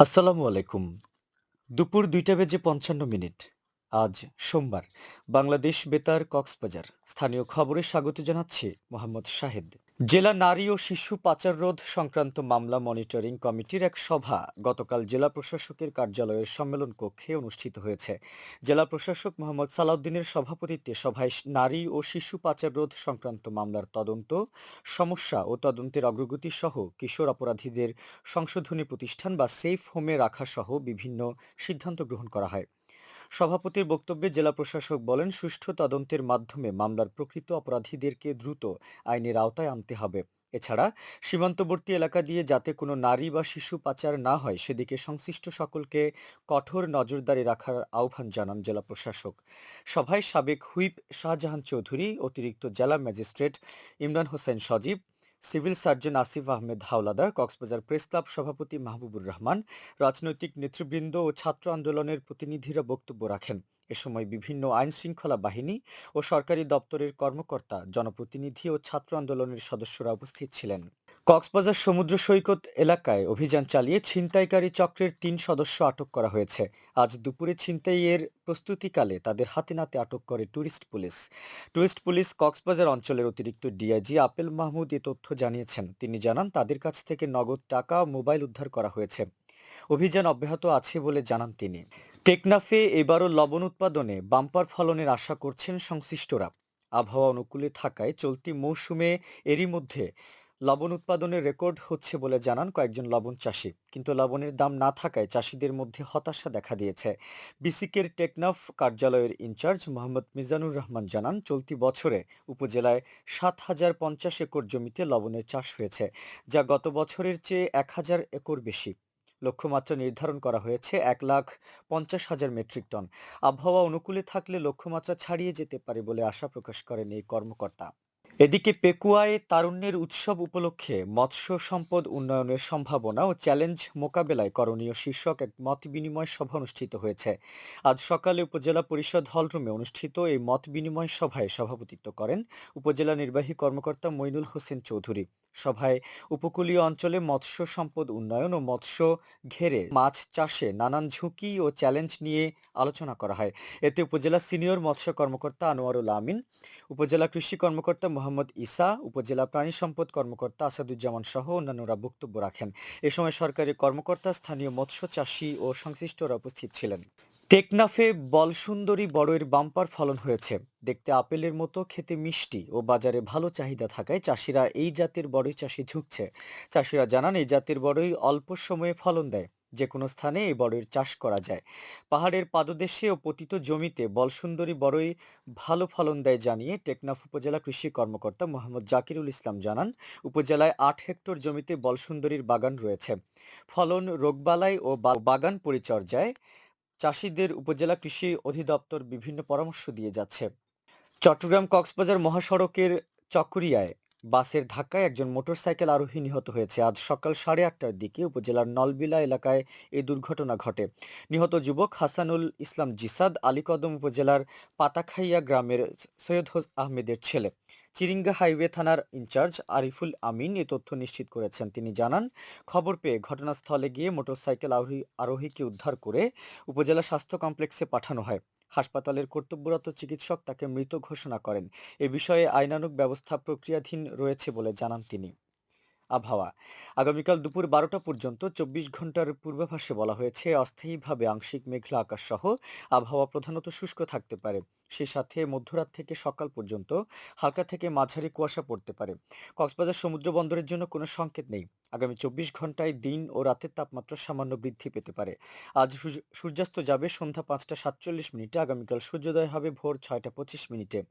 আসসালামু আলাইকুম। দুপুর দুইটা বেজে পঞ্চান্ন মিনিট। আজ সোমবার। বাংলাদেশ বেতার কক্সবাজার। স্থানীয় খবরে স্বাগত জানাচ্ছে মোহাম্মদ শাহেদ। জেলা নারী ও শিশু পাচার রোধ সংক্রান্ত মামলা মনিটরিং কমিটির এক সভা গতকাল জেলা প্রশাসকের কার্যালয়ের সম্মেলন কক্ষে অনুষ্ঠিত হয়েছে। জেলা প্রশাসক মোহাম্মদ সালাউদ্দিনের সভাপতিত্বে সভায় নারী ও শিশু পাচার রোধ সংক্রান্ত মামলার তদন্ত, সমস্যা ও তদন্তের অগ্রগতি সহ কিশোর অপরাধীদের সংশোধনী প্রতিষ্ঠান বা সেফ হোমে রাখা সহ বিভিন্ন সিদ্ধান্ত গ্রহণ করা হয়। সভাপতির বক্তব্যে জেলা প্রশাসক বলেন, সুষ্ঠু তদন্তের মাধ্যমে মামলার প্রকৃত অপরাধীদেরকে দ্রুত আইনের আওতায় আনতে হবে। এছাড়া, সীমান্তবর্তী এলাকা দিয়ে যাতে কোনো নারী বা শিশু পাচার না হয়, সেদিকে সংশ্লিষ্ট সকলকে কঠোর নজরদারি রাখার আহ্বান জানান জেলা প্রশাসক। সভায় সাবেক হুইপ শাহজাহান চৌধুরী, অতিরিক্ত জেলা magistrate Imran Hossain Sajib civil surgeon Asif Ahmed Howlader, Cox's Bazar press club সভাপতি মাহবুবুর রহমান, রাজনৈতিক নেতৃবৃন্দ ও ছাত্র আন্দোলনের প্রতিনিধিরা বক্তব্য রাখেন। এ সময় বিভিন্ন আইন শৃঙ্খলা বাহিনী ও সরকারি দপ্তরের কর্মকর্তা, জনপ্রতিনিধি ও ছাত্র আন্দোলনের সদস্যরা উপস্থিত ছিলেন। কক্সবাজার সমুদ্র সৈকত এলাকায় অভিযান চালিয়ে ছিনতাইকারী চক্রের তিন সদস্য আটক করা হয়েছে। আজ দুপুরে ছিনতাইয়ের প্রস্তুতিকালে তাদের হাতে নাতে আটক করে tourist police. Tourist police Cox's Bazar অঞ্চলের অতিরিক্ত ডিআইজি আপেল মাহমুদ এ তথ্য জানিয়েছেন। তিনি জানান, তাদের কাছ থেকে নগদ টাকা মোবাইল উদ্ধার করা হয়েছে। অভিযান অব্যাহত আছে বলে জানান তিনি। টেকনাফে এবারও লবণ উৎপাদনে বাম্পার ফলনের আশা করছেন সংশ্লিষ্টরা। আবহাওয়া অনুকূলে থাকায় চলতি মৌসুমে এরই মধ্যে লবণ উৎপাদনের রেকর্ড হচ্ছে বলে জানান কয়েকজন লবণ চাষি। কিন্তু লবণের দাম না থাকায় চাষিদের মধ্যে হতাশা দেখা দিয়েছে। বিসিকের টেকনাফ কার্যালয়ের ইনচার্জ মোহাম্মদ মিজানুর রহমান জানান, চলতি বছরে উপজেলায় সাত হাজার পঞ্চাশ একর জমিতে লবণের চাষ হয়েছে, যা গত বছরের চেয়ে এক হাজার একর বেশি। লক্ষ্যমাত্রা নির্ধারণ করা হয়েছে এক লাখ পঞ্চাশ হাজার মেট্রিক টন। আবহাওয়া অনুকূলে থাকলে লক্ষ্যমাত্রা ছাড়িয়ে যেতে পারে বলে আশা প্রকাশ করেন এই কর্মকর্তা। এদিকে পেকুয়ায় তারুণ্যের উৎসব উপলক্ষে মৎস্য সম্পদ উন্নয়নের সম্ভাবনা ও চ্যালেঞ্জ মোকাবেলায় করণীয় শীর্ষক এক মত বিনিময় সভা অনুষ্ঠিত হয়েছে। আজ সকালে উপজেলা পরিষদ হলরুমে অনুষ্ঠিত এই মত বিনিময় সভায় সভাপতিত্ব করেন উপজেলা নির্বাহী কর্মকর্তা মইনুল হোসেন চৌধুরী। সভায় উপকূলীয় অঞ্চলে মৎস্য সম্পদ উন্নয়ন ও মৎস্য ঘেরে মাছ চাষে নানান ঝুঁকি ও চ্যালেঞ্জ নিয়ে আলোচনা করা হয়। এতে উপজেলা সিনিয়র মৎস্য কর্মকর্তা আনোয়ারুল আমিন, উপজেলা কৃষি কর্মকর্তা মোহাম্মদ ইসা, উপজেলা প্রাণী সম্পদ কর্মকর্তা আসাদুজ্জামান সহ অন্যান্যরা বক্তব্য রাখেন। এ সময় সরকারি কর্মকর্তা, স্থানীয় মৎস্য চাষী ও সংশ্লিষ্টরা উপস্থিত ছিলেন। টেকনাফে বলসুন্দরী বড়ইয়ের বাম্পার ফলন হয়েছে। দেখতে আপেলের মতো, খেতে মিষ্টি ও বাজারে ভালো চাহিদা থাকায় চাষিরা এই জাতের বড়ই চাষে ঝুঁকছে। চাষিরা জানান, এই জাতের বড়ই অল্প সময়ে ফলন দেয়। যে কোনো স্থানে এই বড়ইয়ের চাষ করা যায়। পাহাড়ের পাদদেশে ও পতিত জমিতে বলসুন্দরী বড়ই ভালো ফলন দেয় জানিয়ে টেকনাফ উপজেলা কৃষি কর্মকর্তা মোহাম্মদ জাকিরুল ইসলাম জানান, উপজেলায় আট হেক্টর জমিতে বলসুন্দরীর বাগান রয়েছে। ফলন রোগবালাই ও বাগান পরিচর্যায় চাষিদের উপজেলা কৃষি অধিদপ্তর বিভিন্ন পরামর্শ দিয়ে যাচ্ছে। চট্টগ্রাম কক্সবাজার মহাসড়কের চকরিয়ায় বাসের ধাক্কায় একজন মোটরসাইকেল আরোহী নিহত হয়েছে। আজ সকাল সাড়ে আটটার দিকে উপজেলার নলবিলা এলাকায় এই দুর্ঘটনা ঘটে। নিহত যুবক হাসানুল ইসলাম জিসাদ, আলীকদম উপজেলার পাতাখাইয়া গ্রামের সৈয়দ হোস আহমেদের ছেলে। চিরিঙ্গা হাইওয়ে থানার ইনচার্জ আরিফুল আমিন এ তথ্য নিশ্চিত করেছেন। তিনি জানান, খবর পেয়ে ঘটনাস্থলে গিয়ে মোটরসাইকেল আরোহী আরোহীকে উদ্ধার করে উপজেলা স্বাস্থ্য কমপ্লেক্সে পাঠানো হয়। হাসপাতালের কর্তব্যরত চিকিৎসক তাকে মৃত ঘোষণা করেন। এ বিষয়ে আইনানুগ ব্যবস্থা প্রক্রিয়াধীন রয়েছে বলে জানান তিনি। আবহাওয়া। আগামীকাল দুপুর বারোটা পর্যন্ত চব্বিশ ঘণ্টার পূর্বাভাসে বলা হয়েছে, অস্থায়ীভাবে আংশিক মেঘলা আকাশ সহ আবহাওয়া প্রধানত শুষ্ক থাকতে পারে। সে সাথে মধ্যরাত থেকে সকাল পর্যন্ত হালকা থেকে মাঝারি কুয়াশা পড়তে পারে। কক্সবাজার সমুদ্র বন্দরের জন্য কোনো সংকেত নেই। আগামী চব্বিশ ঘন্টায় দিন ও রাতের তাপমাত্রা সামান্য বৃদ্ধি পেতে পারে। আজ সূর্য- সূর্যাস্ত যাবে সন্ধ্যা পাঁচটা সাতচল্লিশ মিনিটে, আগামীকাল সূর্যোদয় হবে ভোর ছয়টা পঁচিশ মিনিটে।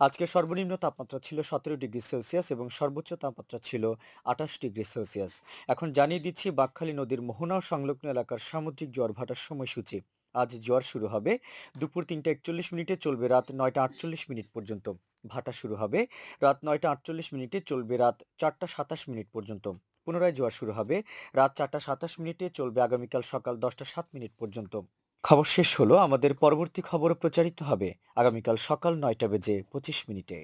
আজকে সর্বনিম্ন তাপমাত্রা ছিল সতেরো ডিগ্রি সেলসিয়াস এবং সর্বোচ্চ তাপমাত্রা ছিল আঠাশ ডিগ্রি সেলসিয়াস। এখন জানিয়ে দিচ্ছি, বাকখালী নদীর মোহনা সংলগ্ন এলাকার সামুদ্রিক জোয়ার ভাটার সময়সূচি। আজ জোয়ার শুরু হবে দুপুর তিনটা একচল্লিশ মিনিটে চলবে রাত নয়টা আটচল্লিশ মিনিট পর্যন্ত। ভাটা শুরু হবে রাত নয়টা আটচল্লিশ মিনিটে চলবে রাত চারটা সাতাশ মিনিট পর্যন্ত। পুনরায় জোয়ার শুরু হবে রাত চারটা সাতাশ মিনিটে চলবে আগামীকাল সকাল দশটা সাত মিনিট পর্যন্ত। খবর শেষ হলো, আমাদের পরবর্তী খবর প্রচারিত হবে আগামীকাল সকাল নয়টা বেজে পঁচিশ মিনিটে।